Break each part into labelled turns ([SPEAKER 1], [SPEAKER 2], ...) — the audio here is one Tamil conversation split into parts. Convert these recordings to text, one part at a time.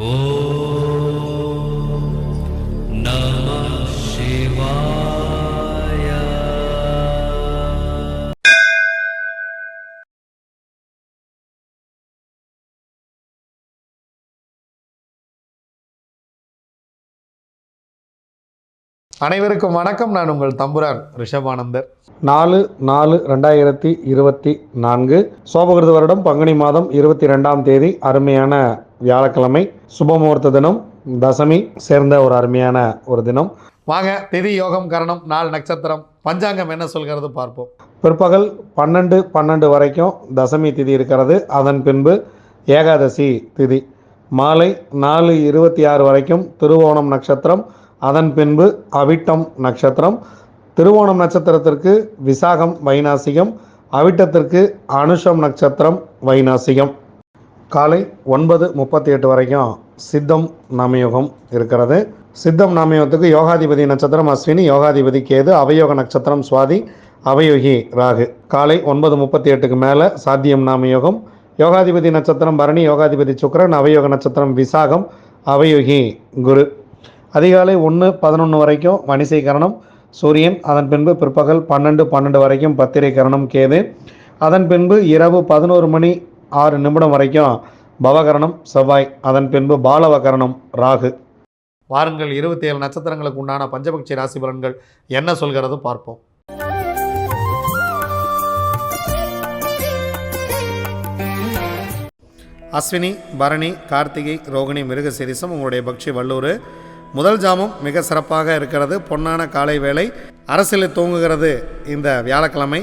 [SPEAKER 1] அனைவருக்கும் வணக்கம். நான் உங்கள் தம்புரான் ரிஷபானந்தர்.
[SPEAKER 2] நாலு நாலு ரெண்டாயிரத்தி இருபத்தி நான்கு சோபகிருத வருடம் பங்குனி மாதம் இருபத்தி ரெண்டாம் தேதி அருமையான வியாழக்கிழமை சுபமுகூர்த்த தினம் தசமி சேர்ந்த ஒரு அருமையான ஒரு தினம்.
[SPEAKER 1] வாங்க திதி யோகம் கரணம் நாள் நட்சத்திரம் பஞ்சாங்கம் என்ன சொல்கிறது பார்ப்போம்.
[SPEAKER 2] பிற்பகல் பன்னெண்டு பன்னெண்டு வரைக்கும் தசமி திதி இருக்கிறது. அதன் பின்பு ஏகாதசி திதி. மாலை நாலு இருபத்தி ஆறு வரைக்கும் திருவோணம் நட்சத்திரம். அதன் பின்பு அவிட்டம் நட்சத்திரம். திருவோணம் நட்சத்திரத்திற்கு விசாகம் வைநாசிகம் அவிட்டத்திற்கு அனுஷம் நட்சத்திரம் வைநாசிகம் காலை ஒன்பது முப்பத்தி எட்டு வரைக்கும் சித்தம் நாமயோகம் இருக்கிறது. சித்தம் நாமயோகத்துக்கு யோகாதிபதி நட்சத்திரம் அஸ்வினி யோகாதிபதி கேது அவயோக நட்சத்திரம் சுவாதி அவயோகி ராகு. காலை ஒன்பது முப்பத்தி எட்டுக்கு மேலே சாத்தியம் நாமயோகம். யோகாதிபதி நட்சத்திரம் பரணி யோகாதிபதி சுக்கரன் அவயோக நட்சத்திரம் விசாகம் அவயோகி குரு. அதிகாலை ஒன்று பதினொன்று வரைக்கும் வணிசை கரணம். சூரியன் அதன் பின்பு பிற்பகல் பன்னெண்டு பன்னெண்டு வரைக்கும் பத்திரை கரணம் கேது. அதன் பின்பு இரவு பதினோரு மணி ஆறு நிமிடம் வரைக்கும் பவகரணம் செவ்வாய். அதன் பின்பு பாலவகரணம் ராகு.
[SPEAKER 1] வாருங்கள் இருபத்தி ஏழு நட்சத்திரங்களுக்கு உண்டான பஞ்சபக்ஷி ராசி பலன்கள் என்ன சொல்கிறது பார்ப்போம். அஸ்வினி பரணி கார்த்திகை ரோகிணி மிருகசிரிசம் உங்களுடைய பக்ஷி வல்லூர். முதல் ஜாமம் மிக சிறப்பாக இருக்கிறது. பொன்னான காலை வேளை அரசியலில் தூங்குகிறது இந்த வியாழக்கிழமை.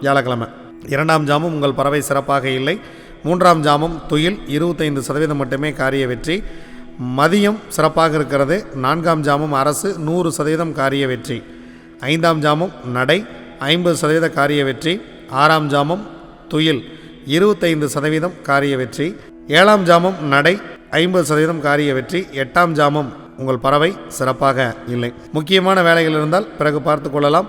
[SPEAKER 1] வியாழக்கிழமை. இரண்டாம் ஜாமம் உங்கள் பறவை சிறப்பாக இல்லை. மூன்றாம் ஜாமம் துயில் இருபத்தைந்து சதவீதம் மட்டுமே காரிய வெற்றி. மதியம் சிறப்பாக இருக்கிறது. நான்காம் ஜாமம் அரசு நூறு சதவீதம் காரிய வெற்றி. ஐந்தாம் ஜாமம் நடை ஐம்பது சதவீத காரிய வெற்றி. ஆறாம் ஜாமம் துயில் இருபத்தைந்து சதவீதம் காரிய வெற்றி. ஏழாம் ஜாமம் நடை ஐம்பது சதவீதம் காரிய வெற்றி. எட்டாம் ஜாமம் உங்கள் பறவை சிறப்பாக இல்லை. முக்கியமான வேலைகள் இருந்தால் பிறகு பார்த்து கொள்ளலாம்.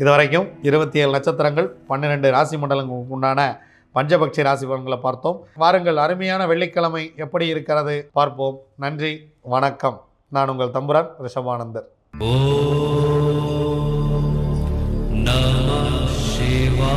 [SPEAKER 1] இதுவரைக்கும் இருபத்தி ஏழு நட்சத்திரங்கள் பன்னிரெண்டு ராசி மண்டலங்களுக்கு உண்டான பஞ்சபக்ஷி ராசி பலன்களை பார்த்தோம். வாருங்கள் அருமையான வெள்ளிக்கிழமை எப்படி இருக்கிறது பார்ப்போம். நன்றி வணக்கம். நான் உங்கள் தம்புரான் ரிஷபானந்தர்
[SPEAKER 3] ஓ நம சிவா